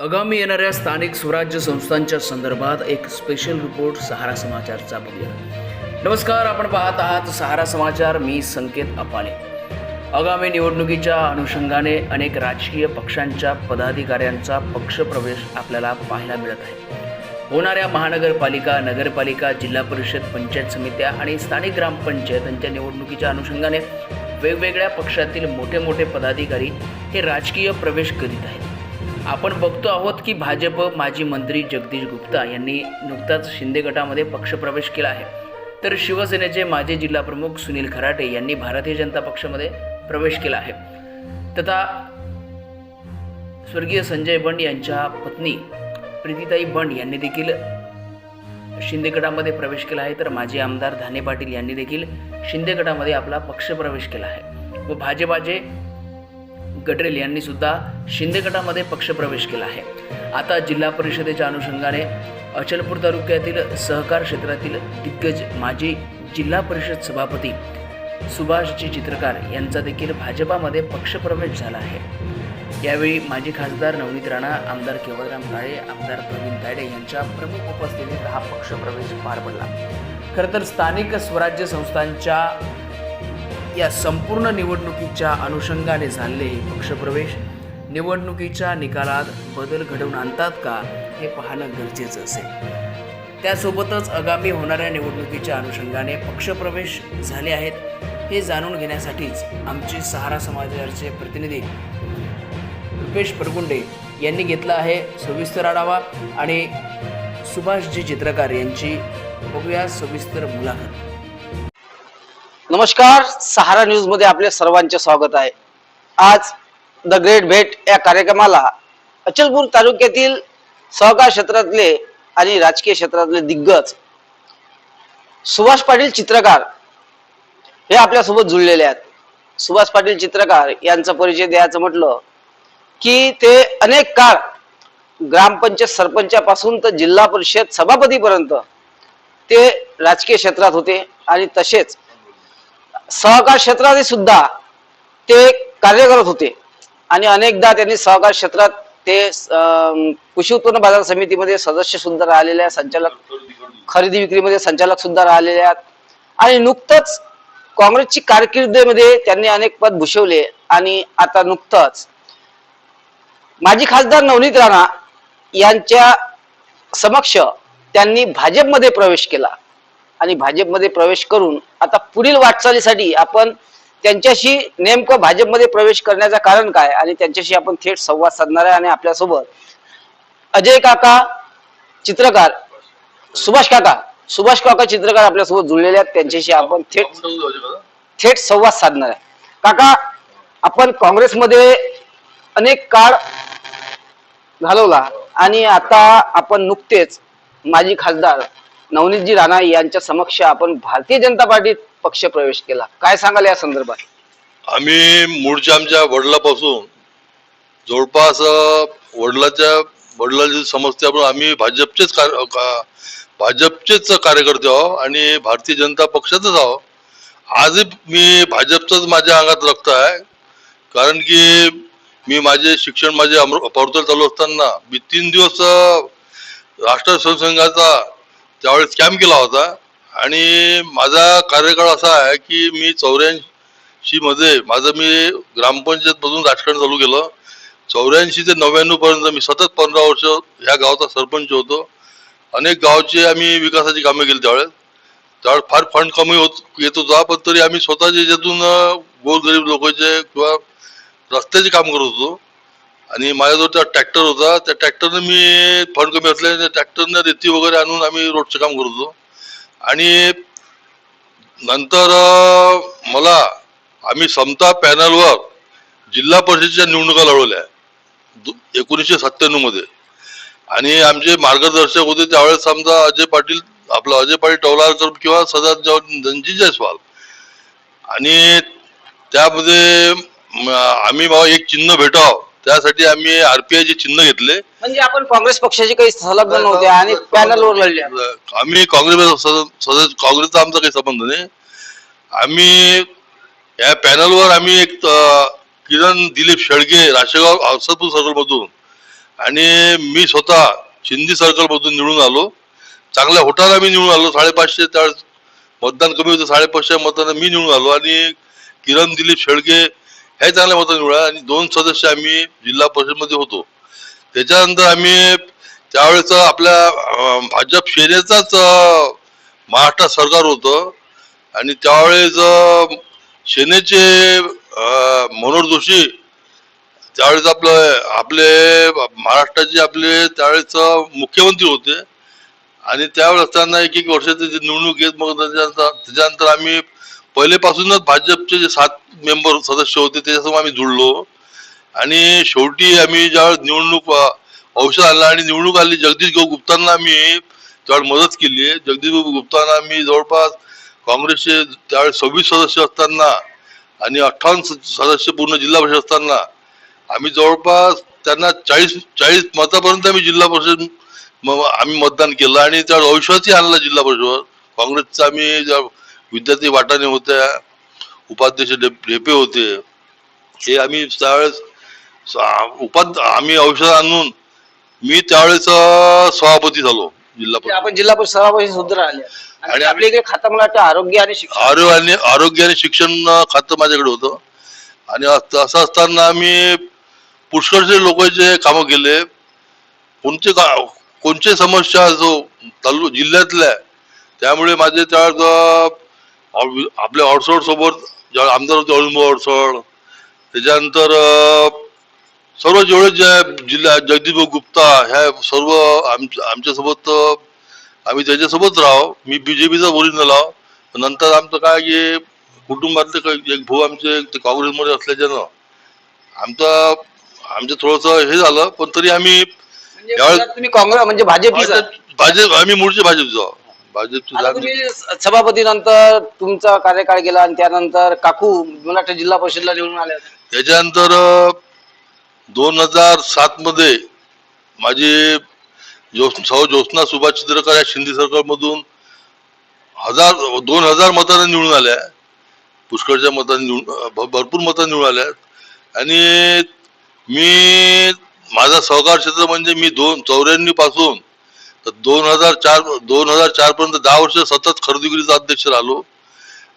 आगामी येणाऱ्या स्थानिक स्वराज्य संस्थांच्या संदर्भात एक स्पेशल रिपोर्ट सहारा समाचारचा बघूया. नमस्कार आपण पाहत आहात सहारा समाचार. मी संकेत अपाले आगामी निवडणुकीच्या अनुषंगाने अनेक राजकीय पक्षांच्या पदाधिकाऱ्यांचा पक्षप्रवेश आपल्याला पाहायला मिळत आहे. होणाऱ्या महानगरपालिका नगरपालिका जिल्हा परिषद पंचायत समित्या आणि स्थानिक ग्रामपंचायतांच्या निवडणुकीच्या अनुषंगाने वेगवेगळ्या पक्षातील मोठे मोठे पदाधिकारी हे राजकीय प्रवेश करीत आहेत. आपण बघतो आहोत की भाजप माजी मंत्री जगदीश गुप्ता यांनी नुकताच शिंदे गटामध्ये पक्षप्रवेश केला आहे. तर शिवसेनेचे माजी जिल्हाप्रमुख सुनील खराटे यांनी भारतीय जनता पक्षामध्ये प्रवेश केला आहे. तथा स्वर्गीय संजय बंड यांच्या पत्नी प्रीतीताई बंड यांनी देखील शिंदे गटामध्ये प्रवेश केला आहे. तर माजी आमदार धाने पाटील यांनी देखील शिंदे गटामध्ये आपला पक्षप्रवेश केला आहे. व भाजपाचे गटरेल यांनी सुद्धा शिंदे गटामध्ये पक्षप्रवेश केला आहे. आता जिल्हा परिषदेच्या अनुषंगाने अचलपूर तालुक्यातील सहकार क्षेत्रातील दिग्गज माजी जिल्हा परिषद सभापती सुभाषजी चित्रकार यांचा देखील भाजपामध्ये पक्षप्रवेश झाला आहे. यावेळी माजी खासदार नवनीत राणा आमदार केवळराम काळे आमदार प्रवीण तायडे यांच्या प्रमुख उपस्थितीत हा पक्षप्रवेश पार पडला. खरं तर स्थानिक स्वराज्य संस्थांच्या या संपूर्ण निवडणुकीच्या अनुषंगाने झाले पक्षप्रवेश निवडणुकीच्या निकालात बदल घडवून आणतात का हे पाहणं गरजेचं असेल. त्यासोबतच आगामी होणाऱ्या निवडणुकीच्या अनुषंगाने पक्षप्रवेश झाले आहेत हे जाणून घेण्यासाठीच आमचे सहारा समाजाचे प्रतिनिधी रुपेश परगुंडे यांनी घेतला आहे सविस्तर आढावा आणि सुभाषजी चित्रकार यांची बघूया सविस्तर मुलाखत. नमस्कार सहारा न्यूजमध्ये आपले सर्वांचे स्वागत आहे. आज द ग्रेट भेट या कार्यक्रमाला अचलपूर तालुक्यातील सहकार क्षेत्रातले आणि राजकीय क्षेत्रातले दिग्गज सुभाष पाटील चित्रकार हे आपल्यासोबत जुळलेले आहेत. सुभाष पाटील चित्रकार यांचा परिचय द्यायचं म्हटलं की ते अनेक काळ ग्रामपंचायत सरपंचापासून तर जिल्हा परिषद सभापतीपर्यंत ते राजकीय क्षेत्रात होते आणि तसेच सहकार क्षेत्रात सुद्धा ते कार्य करत होते. आणि अनेकदा त्यांनी सहकार क्षेत्रात ते अं, कृषी उत्पन्न बाजार समितीमध्ये सदस्य सुद्धा राहिलेले आहेत संचालक खरेदी विक्रीमध्ये संचालक सुद्धा राहिलेले आहेत. आणि नुकतंच काँग्रेसची कारकिर्दीमध्ये त्यांनी अनेक पद भूषवले आणि आता नुकतंच माजी खासदार नवनीत राणा यांच्या समक्ष त्यांनी भाजपमध्ये प्रवेश केला. आणि भाजपमध्ये प्रवेश करून आता पुढील वाटचालीसाठी आपण त्यांच्याशी नेमकं भाजपमध्ये प्रवेश करण्याचं कारण काय आणि त्यांच्याशी आपण थेट संवाद साधणार आहे आणि आपल्यासोबत अजय काका चित्रकार सुभाष काका सुभाष काका चित्रकार आपल्यासोबत जुळलेले आहेत. त्यांच्याशी आपण थेट थेट संवाद साधणार आहे. काका आपण काँग्रेसमध्ये अनेक काळ घालवला आणि आता आपण नुकतेच माजी खासदार नवनीतजी राणा यांच्या समक्ष आपण भारतीय जनता पार्टीत पक्ष प्रवेश केला. काय सांगाल या संदर्भात? आम्ही मूळच्या आमच्या वडिलापासून जवळपास वडिलाच्या वडिलांची समजते आम्ही भाजपचेच भाजपचेच कार्यकर्ते आहो आणि भारतीय जनता पक्षातच आहो आजही मी भाजपचंच माझ्या अंगात रक्त आहे. कारण की मी माझे शिक्षण माझे अमृ पडतळ चालू असताना मी तीन दिवस राष्ट्र संघाचा त्यावेळेस स्कॅम केला होता आणि माझा कार्यकाळ असा आहे की मी चौऱ्याऐंशी मध्ये माझं मी ग्रामपंचायत मधून राजकारण चालू केलं. चौऱ्याऐंशी ते नव्याण्णव पर्यंत मी सतत पंधरा वर्ष ह्या गावाचा सरपंच होतो. अनेक गावचे आम्ही विकासाची कामे केली त्यावेळेस. त्यावेळेस फार फंड कमी होत येत होता पण तरी आम्ही स्वतःच्या याच्यातून गोरगरीब लोकांचे किंवा रस्त्याचे काम करत होतो. आणि माझ्याजवळ त्या ट्रॅक्टर होता. त्या ट्रॅक्टरने मी फंड कमी असले त्या ट्रॅक्टरने रेती वगैरे आणून आम्ही रोडचं काम करत होतो. आणि नंतर मला आम्ही समता पॅनलवर जिल्हा परिषदेच्या निवडणुका लढवल्या. दु- एकोणीसशे सत्त्याण्णवमध्ये आणि आमचे मार्गदर्शक होते. त्यावेळेस समजा अजय पाटील आपलं अजय पाटील टवलारकर किंवा सदा रणजित जयस्वाल. आणि त्यामध्ये आम्ही बाबा एक चिन्ह भेटावं. त्यासाठी आम्ही आरपीआय चे चिन्ह घेतले. म्हणजे आपण काँग्रेस पक्षाचे काही संलग्न नव्हते आणि पॅनलवर लढले आम्ही काँग्रेस सदस्य काँग्रेसचा आमचा काही संबंध नाही. आम्ही या पॅनलवर आम्ही एक किरण दिलीप शेळके राशेगाव सर्कल मधून आणि मी स्वतः शिंदी सर्कल मधून निवडून आलो. चांगल्या होटाला मी निवडून आलो. साडेपाचशे त्यावेळेस मतदान कमी होतं साडेपाचशे मतांना मी निवडून आलो आणि किरण दिलीप शेळके हे चांगल्या मतांनी निवडा आणि दोन सदस्य आम्ही जिल्हा परिषदमध्ये होतो. त्याच्यानंतर आम्ही त्यावेळेस आपल्या भाजप सेनेचाच महाराष्ट्र सरकार होतं. आणि त्यावेळेस सेनेचे मनोहर जोशी त्यावेळेस आपलं आपले महाराष्ट्राचे आपले त्यावेळेस मुख्यमंत्री होते. आणि त्यावेळेस असताना एक एक वर्षाची निवडणूक येत मग त्याच्यानंतर त्याच्यानंतर आम्ही पहिलेपासूनच भाजपचे जे सात मेंबर सदस्य होते त्याच्यासमोर आम्ही जुळलो. आणि शेवटी आम्ही ज्यावेळेस निवडणूक औषध आणलं आणि निवडणूक आली जगदीश भाऊ गुप्तांना आम्ही त्यावेळेस मदत केली. आहे जगदीश भाऊ गुप्तांना आम्ही जवळपास काँग्रेसचे त्यावेळेस सव्वीस सदस्य असताना आणि अठ्ठावन्न सदस्य पूर्ण जिल्हा परिषद असताना आम्ही जवळपास त्यांना चाळीस चाळीस मतापर्यंत आम्ही जिल्हा परिषद म- आम्ही मतदान केलं. आणि त्यावेळेस औषधही आणला जिल्हा परिषद. काँग्रेसचा आम्ही ज्या विद्यार्थी वाटाणे होत्या उपाध्यक्ष ढेपे होते. हे आम्ही त्यावेळेस सा- उपाध आम्ही औषध आणून मी त्यावेळेस सभापती झालो जिल्हा परिषद. आपण जिल्हा परिषद सभापती सुद्धा राहिले. आणि आपल्या इकडे खाता मला वाटतं आरोग्य आणि शिक्षण. आरोग्य आणि आरोग्य आणि शिक्षण खातं माझ्याकडे होतं. आणि अस- असं असताना आम्ही पुष्कळचे लोकांचे कामं केले. कोणते का कोणते समस्या जो तालु जिल्ह्यातल्या त्यामुळे माझे त्यावेळेस आपल्या अडसोड सोबत आमदार होते अळुंब अडसोड त्याच्यानंतर सर्व जेवढे जे जिल्हा जगदीप गुप्ता ह्या सर्व आमच्या आमच्यासोबत आम्ही त्याच्यासोबत राहो. मी बीजेपीचा ओरिजिनल आहो नंतर आमचं काय की कुटुंबातले काही एक भाऊ आमचे ते काँग्रेसमध्ये असल्याच्यानं आमचं आमचं थोडस हे झालं. पण तरी आम्ही म्हणजे तुम्ही काँग्रेस म्हणजे भाजपी भाजप भाजप आम्ही मूळचे भाजपचं सभापती नंतर तुमचा कार्यकाळ गेला आणि त्यानंतर काकू वाटतं जिल्हा परिषदला निवडून आले. त्याच्यानंतर दोन हजार सात मध्ये माझी सौ ज्योत्स्ना सुभाष चित्रकर या शिंदे सर्कल मधून हजार दोन हजार मतांनी निवडून आल्या पुष्कळच्या मतांनी निवडून भरपूर मतांनी निवडून आल्या आणि मी माझा सहकार क्षेत्र म्हणजे मी दोन चौऱ्याण्णवपासून तर दोन हजार चार दोन हजार चार पर्यंत दहा वर्ष सतत खरेदी विक्रीचा अध्यक्ष राहिलो.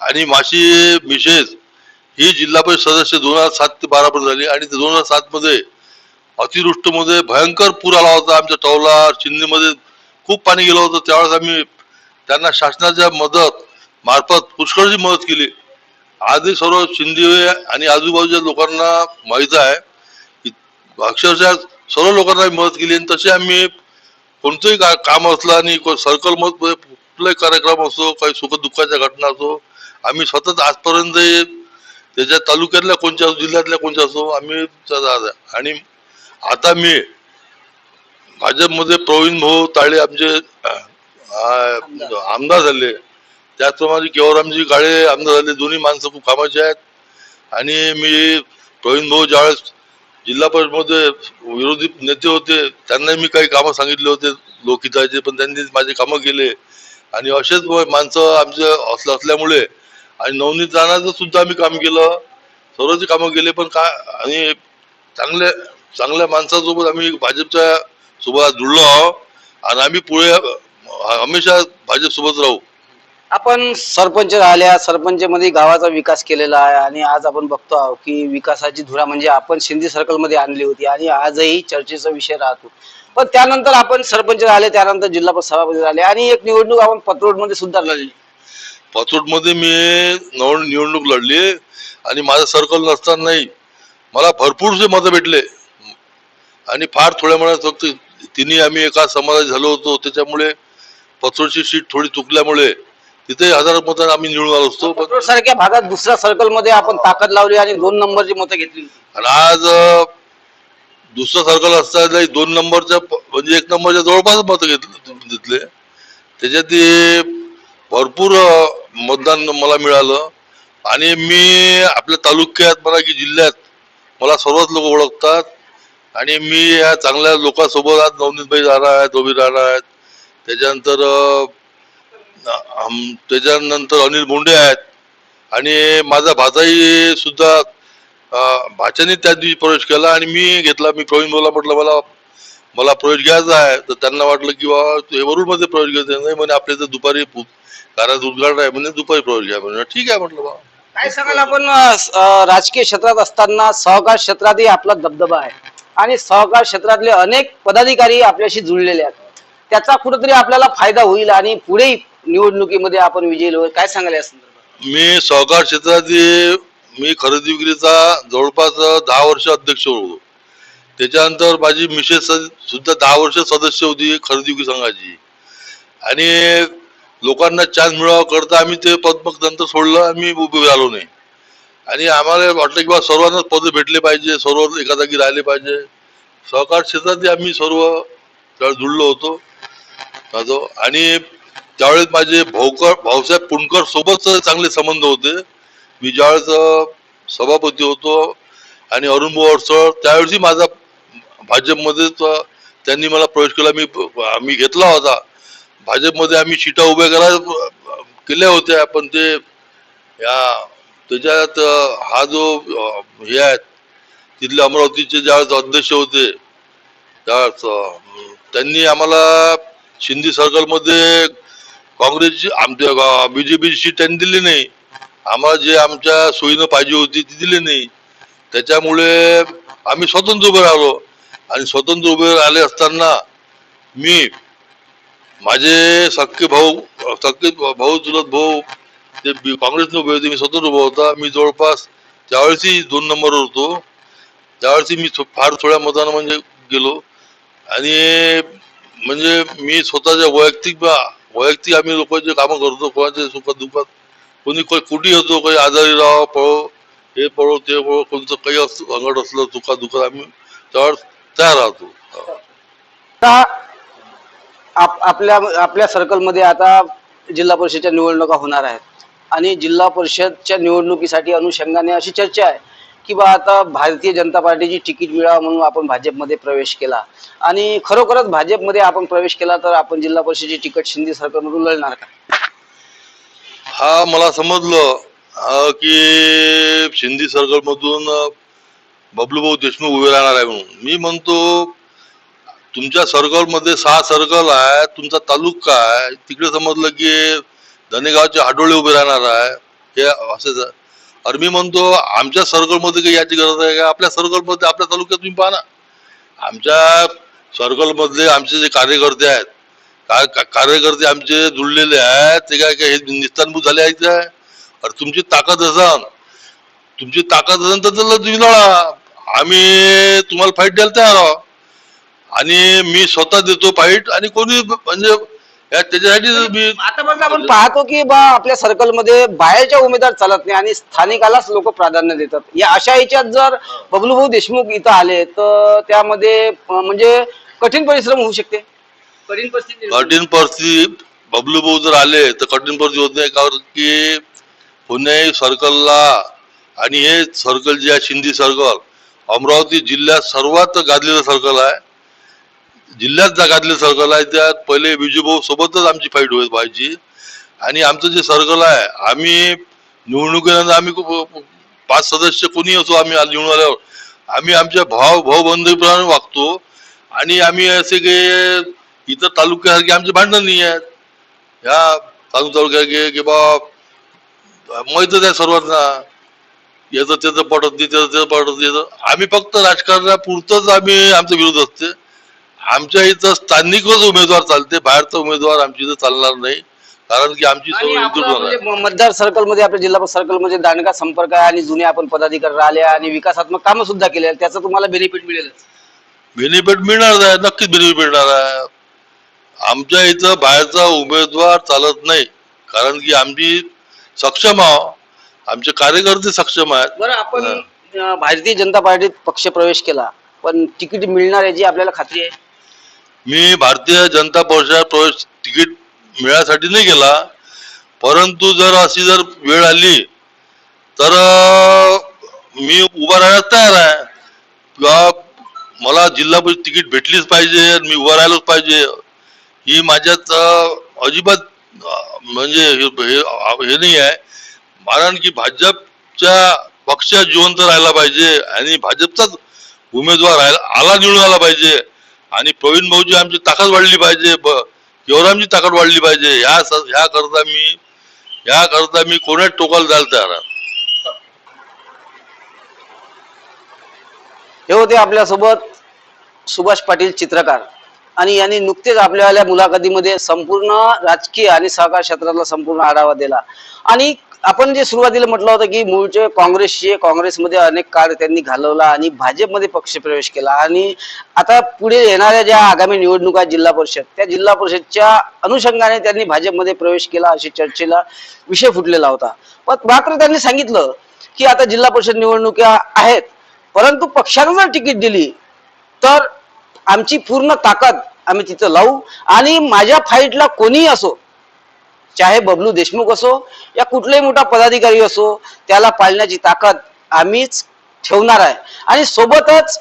आणि माझी मिशेस ही जिल्हा परिषद सदस्य दोन हजार सात ते बारा पर्यंत झाली. आणि दोन हजार सात मध्ये अतिवृष्टीमध्ये भयंकर पूर आला होता. आमच्या टवला चिन्नीमध्ये खूप पाणी गेलं होतं. त्यावेळेस आम्ही त्यांना शासनाच्या मदत मार्फत पुष्कळची मदत केली. आजही सर्व शिंदे आणि आजूबाजूच्या लोकांना माहीत आहे की अक्षरशः सर्व लोकांना मदत केली आणि तसे आम्ही कोणतंही का काम असलं आणि सर्कल मग कुठलाही कार्यक्रम असो काही सुखदुःखाच्या घटना असो आम्ही सतत आजपर्यंत त्याच्या तालुक्यातल्या कोणत्या असो जिल्ह्यातल्या कोणत्या असो आम्ही आणि आता मी भाजपमध्ये प्रवीण भाऊ ताळे आमचे आमदार झाले. त्याचप्रमाणे केवरामजी गाळे आमदार झाले. दोन्ही माणसं खूप कामाचे आहेत. आणि मी प्रवीण भाऊ ज्यावेळेस जिल्हा परिषदमध्ये विरोधी नेते होते त्यांनाही मी काही कामं सांगितले होते लोकहिताचे पण त्यांनी माझे कामं केले. आणि असेच माणसं आमचे असल्या असल्यामुळे आणि नवनीत राणाचं सुद्धा आम्ही काम केलं. सर्वच कामं केले पण काय आणि चांगल्या चांगल्या माणसासोबत आम्ही भाजपच्या सोबत जुळलो आहोत. आणि आम्ही पुढे हमेशा भाजपसोबत राहू. आपण सरपंच राहिल्या सरपंच मध्ये गावाचा विकास केलेला आहे आणि आज आपण बघतो आहोत की विकासाची धुरा म्हणजे आपण शिंदे सर्कलमध्ये आणली होती आणि आजही चर्चेचा विषय राहतो. पण त्यानंतर आपण सरपंच राहिले त्यानंतर जिल्हा परिषद सभापती राहिले आणि एक निवडणूक आपण पत्रोडमध्ये सुद्धा लढली. मध्ये मी नव निवडणूक लढली आणि माझं सर्कल नसतानाही मला भरपूरसे मतं भेटले. आणि फार थोड्या मनात फक्त तिन्ही आम्ही एका समाजात झालो होतो त्याच्यामुळे पथोडची सीट थोडी चुकल्यामुळे तिथे हजार मतं आम्ही निवडून आलो असतो पण सारख्या भागात दुसऱ्या सर्कलमध्ये आपण ताकद लावली आणि दोन नंबरची मतं घेतली आणि आज अं, दुसरं सर्कल असताना दोन नंबरच्या प- म्हणजे एक नंबरच्या जवळपास मतं घेतले घेतले. त्याच्यात ते भरपूर अं, मतदान मला मिळालं. आणि मी आपल्या तालुक्यात मला की जिल्ह्यात मला सर्वच लोक ओळखतात. आणि मी या चांगल्या लोकांसोबत आज नवनीतभाई राहणार आहेत रवी राहणार आहेत. त्याच्यानंतर अं, आम- त्याच्यानंतर अनिल बोंडे आहेत. आणि माझा भाचाही सुद्धा भाच्याने त्या दिवशी प्रवेश केला आणि मी घेतला. मी प्रवीण बोला म्हटलं मला मला प्रवेश घ्यायचा आहे. तर त्यांना वाटलं की बाबा हे वरुडमध्ये प्रवेश घ्यायचा नाही. म्हणे आपल्या इथं दुपारी पु- उद्घाटन आहे. म्हणजे दुपारी प्रवेश घ्या. म्हणजे ठीक आहे म्हटलं बाबा काय सांगाल आपण राजकीय क्षेत्रात असताना सहकार क्षेत्रातही आपला दबदबा आहे. आणि सहकार क्षेत्रातले अनेक पदाधिकारी आपल्याशी जुळलेले आहेत. त्याचा कुठेतरी आपल्याला फायदा होईल आणि पुढे निवडणुकीमध्ये आपण विजयी होईल काय सांगाल या संदर्भात? मी सहकार क्षेत्रात मी खरेदी विक्रीचा जवळपास दहा वर्ष अध्यक्ष होतो. त्याच्यानंतर माझी मिसेस सुद्धा दहा वर्ष सदस्य होती खरेदी विक्री संघाची. आणि लोकांना चान्स मिळावा करता आम्ही ते पद मग नंतर सोडलं आम्ही उभे झालो नाही. आणि आम्हाला वाटलं की बा सर्वांनाच पद भेटले पाहिजे सर्व एका जागी राहिले पाहिजे. सहकार क्षेत्रात आम्ही सर्व जुळलो होतो. आणि त्यावेळेस माझे भाऊकर भाऊसाहेब पुणकर सोबत चांगले संबंध होते. मी ज्यावेळेस सभापती होतो आणि अरुण भाऊ अडसळ त्यावेळेसही माझा भाजपमध्ये त्यांनी मला प्रवेश केला. मी मी घेतला होता. भाजपमध्ये आम्ही सीटा उभ्या करा केल्या होत्या पण ते या त्याच्यात हा जो हे आहेत तिथले अमरावतीचे ज्यावेळेस अध्यक्ष होते त्यावेळेस त्यांनी आम्हाला शिंदे सर्कलमध्ये काँग्रेसची आमच्या बीजेपीची त्यांनी दिली नाही. आम्हाला जे आमच्या सोयीनं पाहिजे होती ती दिली नाही. त्याच्यामुळे आम्ही स्वतंत्र उभे राहिलो. आणि स्वतंत्र उभे राहिले असताना मी माझे सक्के भाऊ सक्के भाऊ चुलत भाऊ ते काँग्रेसने उभे होते मी स्वतंत्र उभा होता. मी जवळपास त्यावेळेसही दोन नंबरवर होतो. त्यावेळेसही मी फार थोड्या मतानं म्हणजे गेलो. आणि म्हणजे मी स्वतःच्या वैयक्तिक बा- वैयक्तिक आम्ही लोकांचे कामं करतो कोणाच्या सुखात दुखात कोणी कोणी कुठे होतो काही आजारी राहा पळो हे पळो ते पळो कोणतं काही असं अंगड असलं दुखात दुखात आम्ही त्यावर तयार राहतो. आप आपल्या आपल्या सर्कलमध्ये आता जिल्हा परिषदच्या निवडणुका होणार आहेत. आणि जिल्हा परिषदच्या निवडणुकीसाठी अनुषंगाने अशी चर्चा आहे. की बा आता भारतीय जनता पार्टीची तिकीट मिळावं म्हणून आपण भाजपमध्ये प्रवेश केला. आणि खरोखरच भाजपमध्ये आपण प्रवेश केला तर आपण जिल्हा परिषदेची तिकीट शिंदे सरकारमधून लढणार का? हा मला समजलं की शिंदे सर्कल मधून बबलूभाऊ देशमुख उभे राहणार आहे म्हणून. मी म्हणतो तुमच्या सर्कलमध्ये सहा सर्कल आहे तुमचा तालुका आहे तिकडे समजलं की धनेगावचे हाडोळे उभे राहणार आहे. हे असं अरे मी म्हणतो आमच्या सर्कलमध्ये काही याची गरज आहे का? आपल्या सर्कलमध्ये आपल्या तालुक्यात तुम्ही पाहा ना. आमच्या सर्कलमधले आमचे जे कार्यकर्ते आहेत काय का- कार्यकर्ते आमचे जुळलेले आहेत ते काय काय हे निस्तानभूत झाले आहेत काय? अरे तुमची ताकद असन. तुमची ताकद असेल तर तुम्ही लढा आम्ही तुम्हाला फाईट द्यायला तयार आहोत. आणि मी स्वतः देतो फाईट आणि कोणी म्हणजे त्याच्यासाठी मी आतापर्यंत आपण पाहतो की बा आपल्या सर्कलमध्ये बाहेरच्या उमेदवार चालत नाही आणि स्थानिकालाच लोक प्राधान्य देतात. या अशा याच्यात जर बबलूभाऊ देशमुख इथं आले तर त्यामध्ये म्हणजे कठीण परिश्रम होऊ शकते. कठीण परिस्थिती कठीण परिस्थिती बबलू भाऊ जर आले तर कठीण परिस्थिती होत नाही कारण की पुणे सर्कलला आणि हे सर्कल जे आहे शिंदे सर्कल अमरावती जिल्ह्यात सर्वात गाजलेलं सर्कल आहे. जिल्ह्यात जगातले सर्कल आहे त्यात पहिले विजूभाऊ सोबतच आमची फाईट होत व्हायची आणि आमचं जे सर्कल आहे आम्ही निवडणुकीनंतर आम्ही खूप- पाच सदस्य कोणी असो आम्ही निवडून आल्यावर आम्ही आमच्या भाव भाऊबंधीप्रमाणे वागतो. आणि आम्ही असे की इतर तालुक्यासारखे आमचे भांडण नाही आहेत. ह्या तालुक तालुक्या की बा माहितच आहे सर्वांना. याचं त्याचं पटत नाही त्याचं त्याचं पटत नाही. आम्ही फक्त राजकारणापुरतच आम्ही आमचा विरोध असते आमच्या इथं स्थानिकच उमेदवार चालते बाहेरचा उमेदवार आमच्या इथं चालणार नाही कारण की आमची आणि आहे म्हणजे म- मतदार सर्कलमध्ये आपल्या जिल्हा सर्कलमध्ये दांडगा संपर्क आहे आणि जुने आपण पदाधिकारी राहिले आणि विकासात्मक कामं सुद्धा केले आहेत. त्याचं तुम्हाला बेनिफिट मिळेलच. बेनिफिट मिळणार आहे नक्कीच बेनिफिट मिळणार आहे. आमच्या इथं बाहेरचा उमेदवार चालत नाही कारण की आमची सक्षम आहो. आमचे कार्यकर्ते सक्षम आहेत. बरं आपण अं, भारतीय जनता पार्टीत पक्ष प्रवेश केला पण तिकीट मिळणार याची आपल्याला खात्री आहे? मी भारतीय जनता पक्षात प्रवेश तिकीट मिळण्यासाठी नाही गेला. परंतु जर अशी जर वेळ आली तर मी उभा राहण्यास तयार आहे. किंवा मला जिल्हा परिषद तिकीट भेटलीच पाहिजे मी उभा राहिलोच पाहिजे. ही माझ्यात अजिबात म्हणजे हे हे- हे नाही आहे. कारण की भाजपच्या पक्ष जिवंत राहायला पाहिजे आणि भाजपचाच उमेदवार आला निवडून आला पाहिजे. आणि प्रवीण भाऊजी आमची ताकद वाढली पाहिजे ब ताकद वाढली पाहिजे. ह्या ह्या करता मी ह्या करता मी कोणाच टोकाला जायला तयार हे होते आपल्यासोबत सुभाष पाटील चित्रकार. आणि यांनी नुकतेच आपल्याला मुलाखतीमध्ये संपूर्ण राजकीय आणि सहकार क्षेत्रातला संपूर्ण आढावा दिला. आणि आपण जे सुरुवातीला म्हटलं होतं की मूळचे काँग्रेसचे काँग्रेसमध्ये अनेक काळ त्यांनी घालवला आणि भाजपमध्ये पक्षप्रवेश केला. आणि आता पुढे येणाऱ्या ज्या आगामी निवडणुका जिल्हा परिषद त्या जिल्हा परिषदच्या अनुषंगाने त्यांनी भाजपमध्ये प्रवेश केला अशी चर्चेला विषय फुटलेला होता. पण मात्र त्यांनी सांगितलं की आता जिल्हा परिषद निवडणुका आहेत परंतु पक्षानं जर तिकीट दिली तर आमची पूर्ण ताकद आम्ही तिथं लावू आणि माझ्या फाईटला कोणीही असो चाहे बबलू देशमुख असो या कुठलाही मोठा पदाधिकारी असो त्याला पाळण्याची ताकद आम्हीच ठेवणार आहे. आणि सोबतच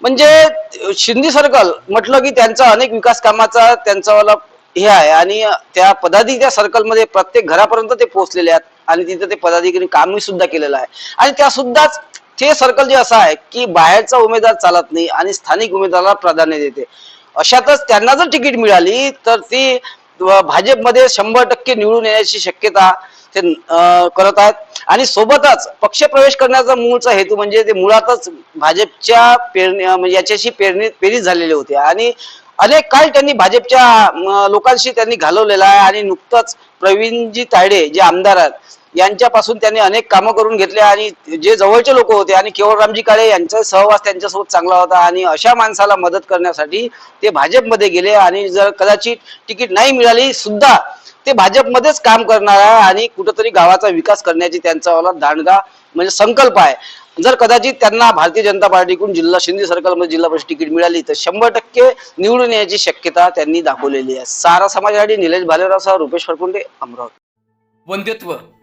म्हणजे शिंदे सर्कल म्हटलं की त्यांचा अनेक विकास कामाचा त्यांचा हे आहे. आणि त्या पदाधिकारी सर्कलमध्ये प्रत्येक घरापर्यंत ते पोहोचलेले आहेत आणि तिथे ते पदाधिकारी कामही सुद्धा केलेलं आहे. आणि त्या सुद्धाच ते सर्कल जे असं आहे की बाहेरचा उमेदवार चालत नाही आणि स्थानिक उमेदवाराला प्राधान्य देते. अशातच त्यांना जर तिकीट मिळाली तर ती भाजपमध्ये शंभर टक्के निवडून येण्याची शक्यता ते करत आहेत. आणि सोबतच पक्षप्रवेश करण्याचा मूळचा हेतू म्हणजे ते मुळातच भाजपच्या पेरणी म्हणजे याच्याशी पेरणी पेरीत झालेले होते. आणि अनेक काळ त्यांनी भाजपच्या लोकांशी त्यांनी घालवलेला आहे. आणि नुकतंच प्रवीणजी तायडे जे आमदार आहेत यांच्यापासून त्यांनी अनेक कामं करून घेतले आणि जे जवळचे लोक होते आणि केवळरामजी काळे यांचा सहवास त्यांच्यासोबत चांगला होता आणि अशा माणसाला मदत करण्यासाठी ते भाजपमध्ये गेले आणि जर कदाचित तिकीट नाही मिळाली सुद्धा ते भाजपमध्येच काम करणार आहे आणि कुठंतरी गावाचा विकास करण्याची त्यांचा दांडगा म्हणजे संकल्प आहे. जर कदाचित त्यांना भारतीय जनता पार्टीकडून जिल्हा शिंदे सर्कलमध्ये जिल्हा परिषद तिकीट मिळाली तर शंभर टक्के निवडून येण्याची शक्यता त्यांनी दाखवलेली आहे. सारा समाजासाठी निलेश भालेराव रुपेश फरकुंडे अमरावती. वंध्यत्व